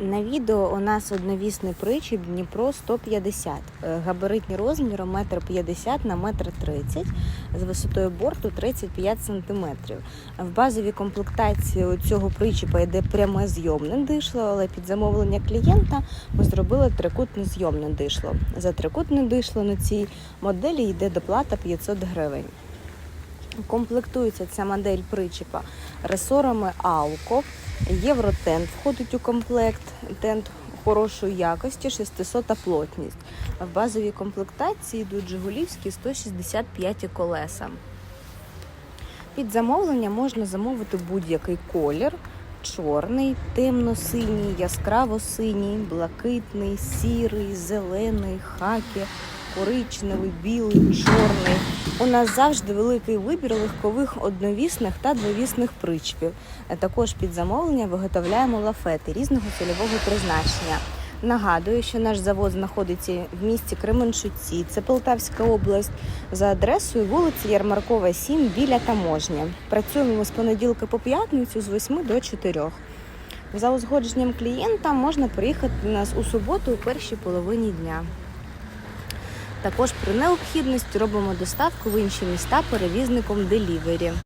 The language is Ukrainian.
На відео у нас одновісний причіп Дніпро 150. Е, Габаритні розміри 1,50 на 1,30 з висотою борту 35 см. В базовій комплектації цього причіпа йде пряме зйомне дишло, але під замовлення клієнта ми зробили трикутне зйомне дишло. За трикутне дишло на цій моделі йде доплата 500 гривень. Комплектується ця модель причіпа ресорами Алко. Євротент входить у комплект. Тент хорошої якості, 600 плотність. В базовій комплектації йдуть Жигулівські 165 колеса. Під замовлення можна замовити будь-який колір: чорний, темно-синій, яскраво-синій, блакитний, сірий, зелений, хакі, коричневий, білий, чорний. У нас завжди великий вибір легкових одновісних та двовісних причепів. Е, Також під замовлення виготовляємо лафети різного цільового призначення. Нагадую, що наш завод знаходиться в місті Кременчуці, це Полтавська область, за адресою вулиця Ярмаркова, 7 біля таможні. Працюємо з понеділка по п'ятницю з 8 до 4. За узгодженням клієнта можна приїхати до нас у суботу у першій половині дня. Також при необхідності робимо доставку в інші міста перевізником Delivery.